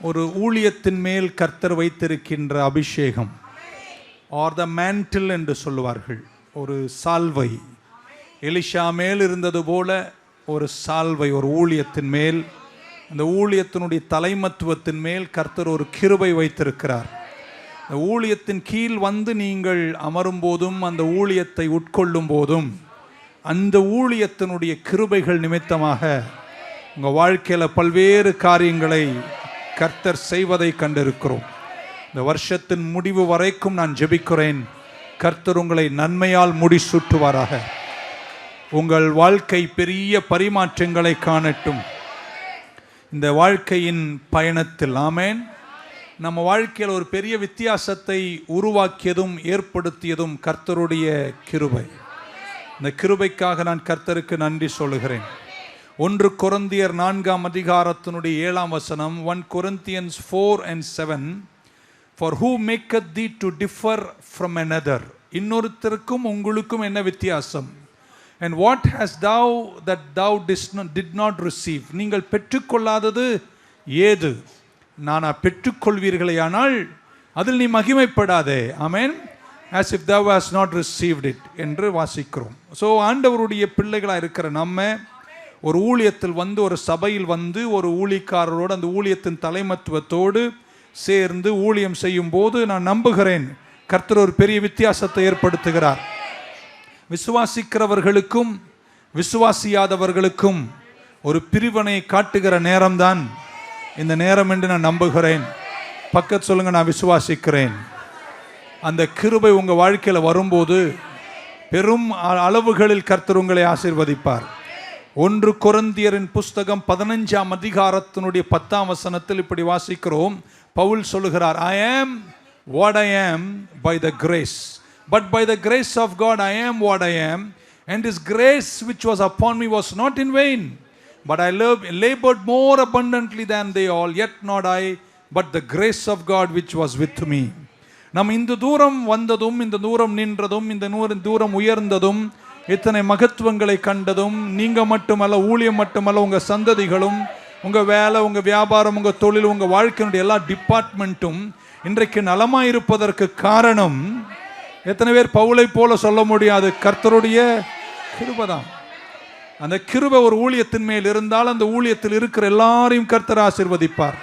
ஒரு ஊழியத்தின் மேல் கர்த்தர் வைத்திருக்கின்ற அபிஷேகம். ஆர் த மேண்டில் என்று சொல்லுவார்கள். ஒரு சால்வை. எலிஷா மேல் இருந்தது போல ஒரு சால்வை ஒரு ஊழியத்தின் மேல். அந்த ஊழியத்தினுடைய தலைமத்துவத்தின் மேல் கர்த்தர் ஒரு கிருபை வைத்திருக்கிறார். அந்த ஊழியத்தின் கீழ் வந்து நீங்கள் அமரும் போதும் அந்த ஊழியத்தை உட்கொள்ளும் போதும் அந்த ஊழியத்தினுடைய கிருபைகள் நிமித்தமாக உங்கள் வாழ்க்கையில் பல்வேறு காரியங்களை கர்த்தர் செய்வதை கண்டிருக்கிறோம். இந்த வருஷத்தின் முடிவு வரைக்கும் நான் ஜெபிக்கிறேன். கர்த்தர் உங்களை நன்மையால் முடி முடிசூட்டுவாராக. உங்கள் வாழ்க்கை பெரிய பரிமாற்றங்களை காணட்டும். இந்த வாழ்க்கையின் பயணத்தில் ஆமேன். நம்ம வாழ்க்கையில் ஒரு பெரிய வித்தியாசத்தை உருவாக்கியதும் ஏற்படுத்தியதும் கர்த்தருடைய கிருபை. இந்த கிருபைக்காக நான் கர்த்தருக்கு நன்றி சொல்லுகிறேன். ஒன்று குரந்தியர் நான்காம் அதிகாரத்தினுடைய ஏழாம் வசனம் one Corinthians four and seven for who maketh thee to differ from another இன்னொருத்தருக்கும் உங்களுக்கும் என்ன வித்தியாசம்? And what hast thou that thou didst not receive நீங்கள் பெற்றுக்கொள்ளாதது ஏது? நானா பெற்றுக்கொள்வீர்களேயானால் அதில் நீ மகிமைப்படாதே. Amen as if thou has not received it என்று வாசிக்கிறோம். ஸோ ஆண்டவருடைய பிள்ளைகளாக இருக்கிற நம்ம ஒரு ஊழியத்தில் வந்து ஒரு சபையில் வந்து ஒரு ஊழியக்காரரோடு அந்த ஊழியத்தின் தலைமத்துவத்தோடு சேர்ந்து ஊழியம் செய்யும் போது நான் நம்புகிறேன் கர்த்தர் ஒரு பெரிய வித்தியாசத்தை ஏற்படுத்துகிறார். விசுவாசிக்கிறவர்களுக்கும் விசுவாசியாதவர்களுக்கும் ஒரு பிரிவினை காட்டுகிற நேரம்தான் இந்த நேரம் என்று நான் நம்புகிறேன். பக்கத்து சொல்லுங்க நான் விசுவாசிக்கிறேன். அந்த கிருபை உங்கள் வாழ்க்கையில் வரும்போது பெரும் அ- அளவுகளில் கர்த்தர் உங்களை ஆசிர்வதிப்பார். ஒன்று குரந்தியரின் புஸ்தகம் பதினஞ்சாம் அதிகாரத்தினுடைய பத்தாம் வசனத்தில் இப்படி வாசிக்கிறோம். பவுல் சொல்லுகிறார் ஐ am what I am by the grace but by the grace of God I am what I am and his grace which was upon me was not in vain but I love laboured more abundantly than they all yet not I but the grace of God which was with me நம் இந்த தூரம் வந்ததும் இந்த தூரம் நின்றதும் இந்த நூறு தூரம் உயர்ந்ததும் இத்தனை மகத்துவங்களை கண்டதும் நீங்க மட்டுமல்ல ஊழியம் மட்டுமல்ல உங்க சந்ததிகளும் உங்க வேலை உங்க வியாபாரம் உங்க தொழில் உங்க வாழ்க்கையினுடைய எல்லா டிபார்ட்மெண்ட்டும் இன்றைக்கு நலமாயிருப்பதற்கு காரணம் எத்தனை பேர் பவுலை போல சொல்ல முடியாது கர்த்தருடைய கிருபதான். அந்த கிருபை ஒரு ஊழியத்தின் மேல் இருந்தால் அந்த ஊழியத்தில் இருக்கிற எல்லாரையும் கர்த்தர் ஆசீர்வதிப்பார்.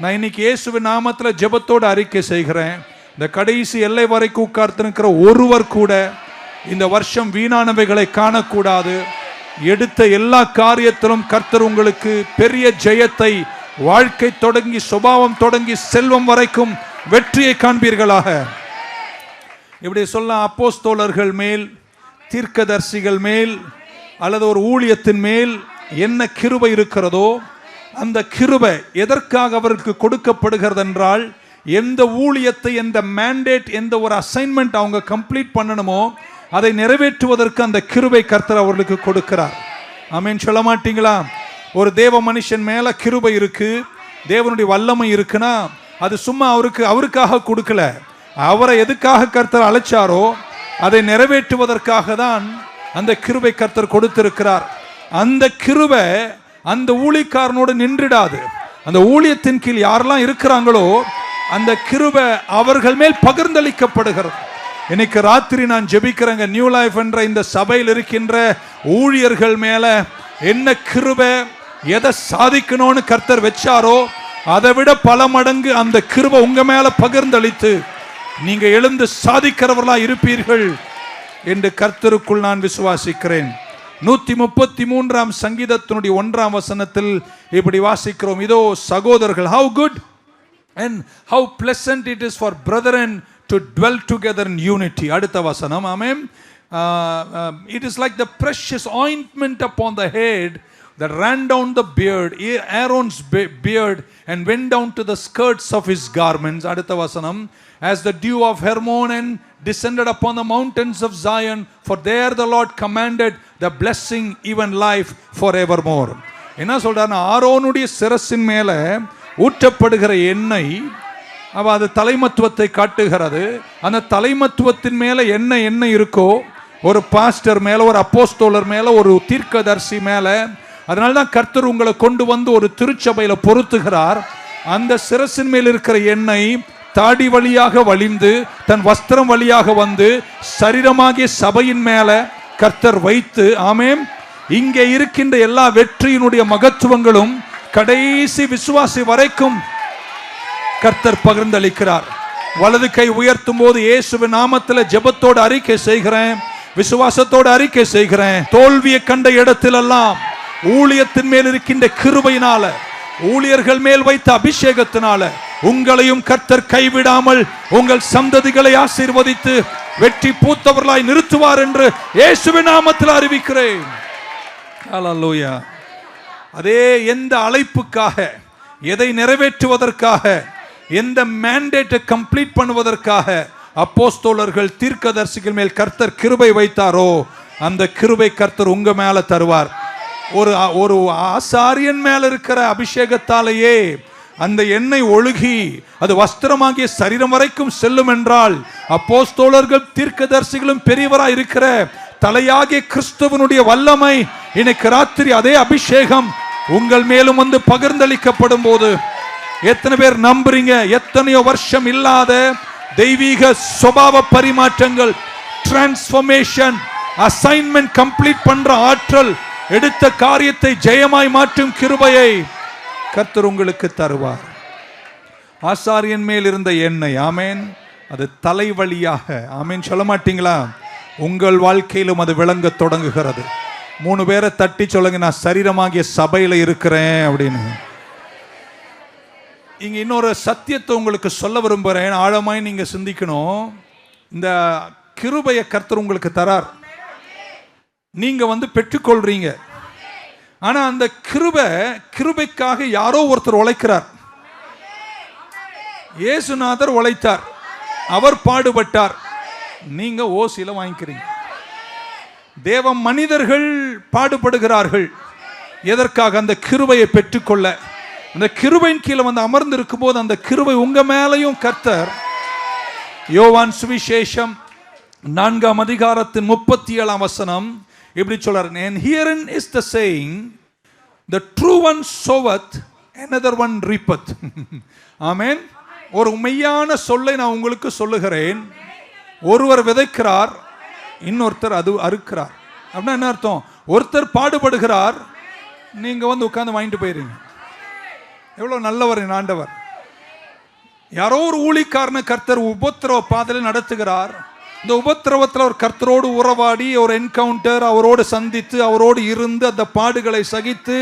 நான் இன்னைக்கு இயேசுவின் நாமத்தில் ஜெபத்தோடு அறிக்கை செய்கிறேன். இந்த கடைசி எல்லை வரைக்கும் உட்கார்த்திருக்கிற ஒருவர் கூட இந்த வருஷம் வீணானவைகளை காணக்கூடாது. எடுத்த எல்லா காரியத்திலும் கர்த்தர் உங்களுக்கு பெரிய ஜெயத்தை வாழ்க்கை தொடங்கி சுபாவம் தொடங்கி செல்வம் வரைக்கும் வெற்றியை காண்பீர்களாக. இப்படி சொல்ல அப்போஸ்தோலர்கள் மேல் தீர்க்கதர்சிகள் மேல் அல்லது ஒரு ஊழியத்தின் மேல் என்ன கிருபை இருக்கிறதோ அந்த கிருபை எதற்காக அவருக்கு கொடுக்கப்படுகிறது என்றால் எந்த ஊழியத்தை எந்த மேண்டேட் எந்த ஒரு அசைன்மெண்ட் அவங்க கம்ப்ளீட் பண்ணணுமோ அதை நிறைவேற்றுவதற்கு அந்த கிருபை கர்த்தர் அவர்களுக்கு கொடுக்கிறார். ஆமீன். சொல்ல மாட்டீங்களா? ஒரு தேவ மனுஷன் மேல கிருபை இருக்கு தேவனுடைய வல்லமை இருக்குன்னா அது சும்மா அவருக்கு அவருக்காக கொடுக்கல. அவரை எதுக்காக கர்த்தர் அழைச்சாரோ அதை நிறைவேற்றுவதற்காக தான் அந்த கிருபை கர்த்தர் கொடுத்திருக்கிறார். அந்த கிருபை அந்த ஊழியக்காரனோடு நின்றுடாது. அந்த ஊழியத்தின் கீழ் யாரெல்லாம் இருக்கிறாங்களோ அந்த கிருபை அவர்கள் மேல் பகிர்ந்தளிக்கப்படுகிறது. இன்னைக்கு ராத்திரி நான் ஜெபிக்கிறேங்க. நியூ லைஃப் என்ற இந்த சபையில் இருக்கின்ற ஊழியர்கள் மேல என்ன கிருபை எதை சாதிக்கணும்னு கர்த்தர் வச்சாரோ அதை விட பல மடங்கு அந்த கிருபை உங்க மேல பகிர்ந்தளித்து நீங்க எழுந்து சாதிக்கிறவர்களா இருப்பீர்கள் என்று கர்த்தருக்குள் நான் விசுவாசிக்கிறேன். நூத்தி முப்பத்தி மூன்றாம் சங்கீதத்தினுடைய ஒன்றாம் வசனத்தில் இப்படி வாசிக்கிறோம். இதோ சகோதரர்கள் how good and how pleasant it is for brother and to dwell together in unity அடுத்த வசனம் ஆமென் Uh, um, it is like the precious ointment upon the head that ran down the beard Aaron's be- beard and went down to the skirts of his garments அடுத்த வசனம் as the dew of Hermon descended upon the mountains of Zion for there the Lord commanded the blessing even life forevermore என்ன சொல்றாருன்னா ஆரோனுடைய சிரசின் மேல ஊற்றப்படுகிற எண்ணெய் அவ அது தலைமத்துவத்தை காட்டுகிறது. அந்த தலைமத்துவத்தின் மேல என்ன என்ன இருக்கோ ஒரு பாஸ்டர் மேல ஒரு அப்போஸ்தோலர் மேல ஒரு தீர்க்கதர்சி மேல அதனால தான் கர்த்தர் உங்களை கொண்டு வந்து ஒரு திருச்சபையில பொருத்துகிறார். அந்த சிரசின் மேல் இருக்கிற எண்ணெய் தாடி வழியாக வழிந்து தன் வஸ்திரம் வழியாக வந்து சரீரமாகிய சபையின் மேல கர்த்தர் வைத்து ஆமேம் இங்கே இருக்கின்ற எல்லா வெற்றியினுடைய மகத்துவங்களும் கடைசி விசுவாசி வரைக்கும் கர்த்தர் பகிர்ந்தளிக்கிறார். வலது கை உயர்த்தும் போது இயேசுவின் நாமத்துல ஜெபத்தோடு அறிக்கை செய்கிறேன். விசுவாசத்தோடு அறிக்கை செய்கிறேன். தோல்வியை கண்ட இடத்திலெல்லாம் ஊழியத்தின் மேல் இருக்கின்ற கிருபையினால ஊழியர்கள் மேல் வைத்த அபிஷேகத்தினால உங்களையும் கர்த்தர் கைவிடாமல் உங்கள் சந்ததிகளை ஆசீர்வதித்து வெற்றி பூத்தவர்களாய் நிறுத்துவார் என்று இயேசுவின் நாமத்தில் அறிவிக்கிறேன். அதே எந்த அழைப்புக்காக எதை நிறைவேற்றுவதற்காக எந்த மேண்டேட்டை கம்ப்ளீட் பண்ணுவதற்காக அப்போஸ்தோலர்கள் தீர்க்கதர்சிகள் மேல் கர்த்தர் கிருபை வைத்தாரோ அந்த கிருபை கர்த்தர் உங்க மேல தருவார். ஒரு ஒரு ஆசாரியன் மேல இருக்கிற அபிஷேகத்தாலேயே அந்த எண்ணெய் ஒழுகி அது வஸ்திரமாகிய சரீரம் வரைக்கும் செல்லும் என்றால் அப்போஸ்தோலர்கள் தீர்க்கதர்சிகளும் பெரியவராய் இருக்கிற தலையாகிய கிறிஸ்துவனுடைய வல்லமை இன்னைக்கு ராத்திரி அதே அபிஷேகம் உங்கள் மேலும் வந்து பகிர்ந்தளிக்கப்படும் போது எத்தனை பேர் நம்புறீங்க? எத்தனையோ வருஷம் இல்லாத தெய்வீக சுபாவ பரிமாற்றங்கள் டிரான்ஸ்ஃபர்மேஷன் அசைன்மெண்ட் கம்ப்ளீட் பண்ற ஆற்றல் எடுத்த காரியத்தை ஜெயமாய் மாற்றும் கிருபையை கர்த்தர் உங்களுக்கு தருவார். ஆசாரியன் மேல் இருந்த எண்ணெய் ஆமேன். அது தலைவழியாக ஆமேன். சொல்ல மாட்டீங்களா? உங்கள் வாழ்க்கையிலும் அது விளங்க தொடங்குகிறது. மூணு பேரை தட்டி சொல்லுங்க நான் சரீரமாகிய சபையில் இருக்கிறேன் அப்படின்னு. இங்கே இன்னொரு சத்தியத்தை உங்களுக்கு சொல்ல விரும்புகிறேன் ஆழமாய் நீங்கள் சிந்திக்கணும். இந்த கிருபைய கர்த்தர் உங்களுக்கு தரார். நீங்கள் வந்து பெற்றுக்கொள்றீங்க. ஆனால் அந்த கிருபை கிருபைக்காக யாரோ ஒருத்தர் உழைக்கிறார். இயேசுநாதர் உழைத்தார். அவர் பாடுபட்டார். நீங்கள் ஓசியில் வாங்கிக்கிறீங்க. தேவ மனிதர்கள் பாடுபடுகிறார்கள். எதற்காக? அந்த கிருபையை பெற்றுக்கொள்ள. அந்த கிருபையின் கீழே வந்து அமர்ந்து இருக்கும்போது அந்த கிருபை உங்க மேலையும் கர்த்தர். யோவான் சுவிசேஷம் நான்காம் அதிகாரத்தின் முப்பத்தி ஏழாம் வசனம் இப்படி சொல்றாரு and herein is the saying the true one soweth another one reapeth. ஆமென் ஒரு உண்மையான சொல்லை நான் உங்களுக்கு சொல்லுகிறேன். ஒருவர் விதைக்கிறார் இன்னொருத்தர் அது அறுக்கிறார். அப்படின்னா என்ன அர்த்தம்? ஒருத்தர் பாடுபடுகிறார் நீங்கள் வந்து உட்காந்து வாங்கிட்டு போயிடுறீங்க எவ்வளோ நல்லவர் என் ஆண்டவர். யாரோ ஒரு ஊழிக்காரன கர்த்தர் உபத்திரவ பாதையில் நடத்துகிறார். இந்த உபத்திரவத்தில் ஒரு கர்த்தரோடு உறவாடி ஒரு என்கவுண்டர் அவரோடு சந்தித்து அவரோடு இருந்து அந்த பாடுகளை சகித்து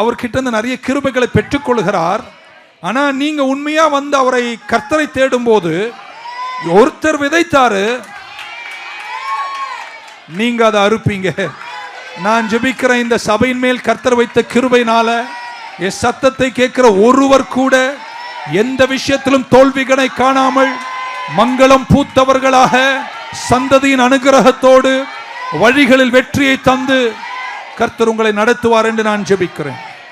அவர்கிட்ட இருந்து நிறைய கிருபைகளை பெற்றுக்கொள்கிறார். ஆனால் நீங்கள் உண்மையாக வந்து அவரை கர்த்தரை தேடும்போது ஒருத்தர் விதைத்தாரு. நீங்க அதை அறுப்பீங்க. நான் ஜெபிக்கிற இந்த சபையின் மேல் கர்த்தர் வைத்த கிருபைனால என் சத்தத்தை கேட்கிற ஒருவர் கூட எந்த விஷயத்திலும் தோல்விகளை காணாமல் மங்களம் பூத்தவர்களாக சந்ததியின் அனுகிரகத்தோடு வழிகளில் வெற்றியை தந்து கர்த்தர் உங்களை நடத்துவார் என்று நான் ஜெபிக்கிறேன்.